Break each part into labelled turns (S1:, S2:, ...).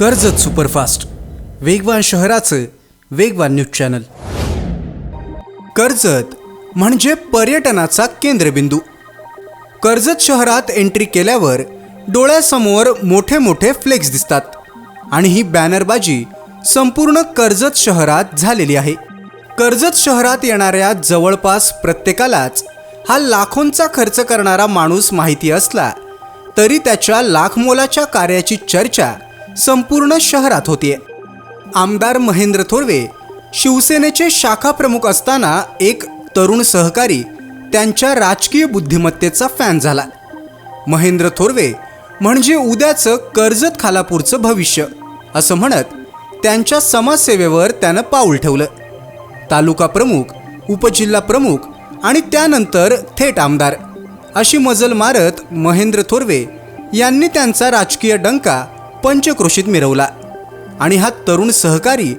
S1: Karjat superfast. वेगवान शहराचं वेगवान न्यूज चॅनल. कर्जत म्हणजे पर्यटनाचा केंद्रबिंदू. कर्जत शहरात एंट्री केल्यावर डोळ्यासमोर मोठे मोठे फ्लेक्स दिसतात. आणि ही बॅनरबाजी संपूर्ण कर्जत शहरात झालेली आहे. कर्जत शहरात येणाऱ्या जवळपास प्रत्येकालाच हा लाखोंचा खर्च करणारा माणूस माहिती असला तरी त्याच्या लाखमोलाच्या कार्याची चर्चा संपूर्ण शहरात होती. आमदार महेंद्र थोरवे शिवसेनेचे शाखा प्रमुख असताना एक तरुण सहकारी त्यांच्या राजकीय बुद्धिमत्तेचा फॅन झाला. महेंद्र थोरवे म्हणजे उद्याचं कर्जत खालापूरचं भविष्य असं म्हणत त्यांच्या समाजसेवेवर त्यानं पाऊल ठेवलं. तालुका प्रमुख उपजिल्हा प्रमुख आणि त्यानंतर थेट आमदार अशी मजल मारत महेंद्र थोरवे यांनी त्यांचा राजकीय डंका पंचक्रोशीत मिरवला आणि हा तरुण सहकारी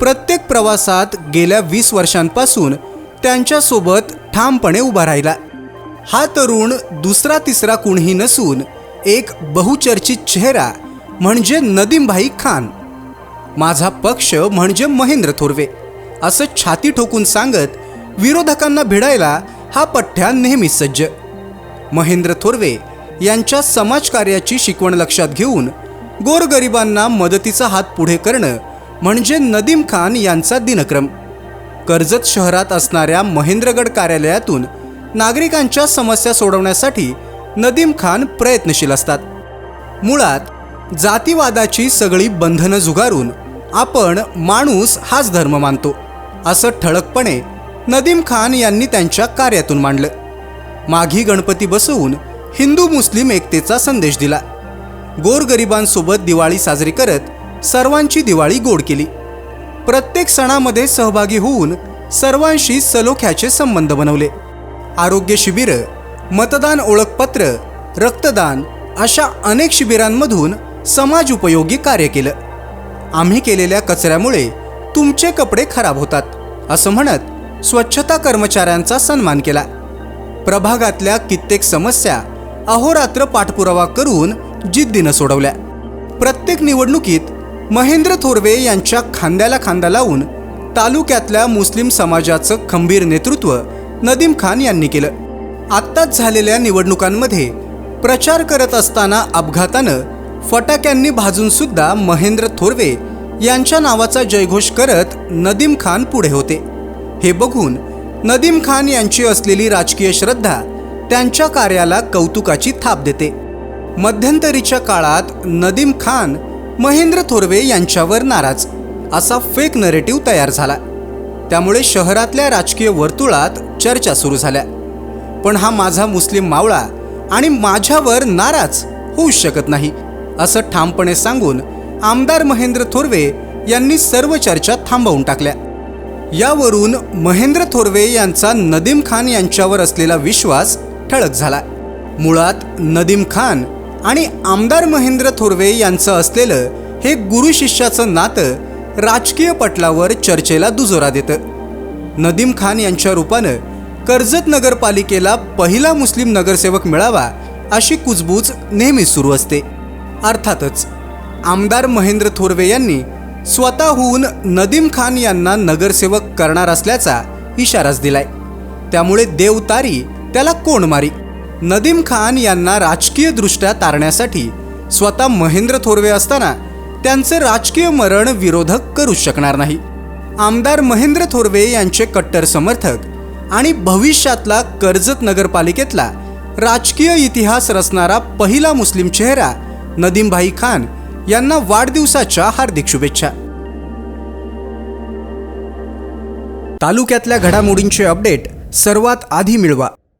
S1: प्रत्येक प्रवासात गेल्या वीस वर्षांपासून त्यांच्यासोबत ठामपणे उभा राहिला. हा तरुण दुसरा तिसरा कुणीही नसून एक बहुचर्चित चेहरा म्हणजे नदीमभाई खान. माझा पक्ष म्हणजे महेंद्र थोरवे असं छाती ठोकून सांगत विरोधकांना भिडायला हा पठ्ठ्या नेहमीच सज्ज. महेंद्र थोरवे यांच्या समाजकार्याची शिकवण लक्षात घेऊन गोरगरिबांना मदतीचा हात पुढे करणं म्हणजे नदीम खान यांचा दिनक्रम. कर्जत शहरात असणाऱ्या महेंद्रगड कार्यालयातून नागरिकांच्या समस्या सोडवण्यासाठी नदीम खान प्रयत्नशील असतात. मुळात जातीवादाची सगळी बंधनं झुगारून आपण माणूस हाच धर्म मानतो असं ठळकपणे नदीम खान यांनी त्यांच्या कार्यातून मांडलं. माघी गणपती बसवून हिंदू मुस्लिम एकतेचा संदेश दिला. गोरगरिबांसोबत दिवाळी साजरी करत सर्वांची दिवाळी गोड केली. प्रत्येक सणामध्ये सहभागी होऊन सर्वांशी सलोख्याचे संबंध बनवले. आरोग्य शिबिरं मतदान ओळखपत्र रक्तदान अशा अनेक शिबिरांमधून समाज उपयोगी कार्य केलं. आम्ही केलेल्या कचऱ्यामुळे तुमचे कपडे खराब होतात असं म्हणत स्वच्छता कर्मचाऱ्यांचा सन्मान केला. प्रभागातल्या कित्येक समस्या अहोरात्र पाठपुरावा करून जिद्दीनं सोडवल्या. प्रत्येक निवडणुकीत महेंद्र थोरवे यांच्या खांद्याला खांदा लावून तालुक्यातल्या मुस्लिम समाजाचं खंबीर नेतृत्व नदीम खान यांनी केलं. आत्ताच झालेल्या निवडणुकांमध्ये प्रचार करत असताना अपघातानं फटाक्यांनी भाजूनसुद्धा महेंद्र थोरवे यांच्या नावाचा जयघोष करत नदीम खान पुढे होते. हे बघून नदीम खान यांची असलेली राजकीय श्रद्धा त्यांच्या कार्याला कौतुकाची थाप देते. मध्यंतरीच्या काळात नदीम खान महेंद्र थोरवे यांच्यावर नाराज असा फेक नरेटिव्ह तयार झाला. त्यामुळे शहरातल्या राजकीय वर्तुळात चर्चा सुरू झाल्या. पण हा माझा मुस्लिम मावळा आणि माझ्यावर नाराज होऊ शकत नाही असं ठामपणे सांगून आमदार महेंद्र थोरवे यांनी सर्व चर्चा थांबवून टाकल्या. यावरून महेंद्र थोरवे यांचा नदीम खान यांच्यावर असलेला विश्वास ठळक झाला. मुळात नदीम खान आणि आमदार महेंद्र थोरवे यांचं असलेलं हे गुरु शिष्याचं नातं राजकीय पटलावर चर्चेला दुजोरा देतं. नदीम खान यांच्या रूपानं कर्जत नगरपालिकेला पहिला मुस्लिम नगरसेवक मिळावा अशी कुजबूज नेहमीच सुरू असते. अर्थातच आमदार महेंद्र थोरवे यांनी स्वतःहून नदीम खान यांना नगरसेवक करणार असल्याचा इशाराच दिलाय. त्यामुळे देवतारी त्याला कोण मारी? नदीम खान यांना राजकीयदृष्ट्या तारण्यासाठी स्वतः महेंद्र थोरवे असताना त्यांचे राजकीय मरण विरोधक करू शकणार नाही. आमदार महेंद्र थोरवे यांचे कट्टर समर्थक आणि भविष्यातला कर्जत नगरपालिकेतला राजकीय इतिहास रचणारा पहिला मुस्लिम चेहरा नदीमभाई खान यांना वाढदिवसाच्या हार्दिक शुभेच्छा. तालुक्यातल्या घडामोडींचे अपडेट सर्वात आधी मिळवा.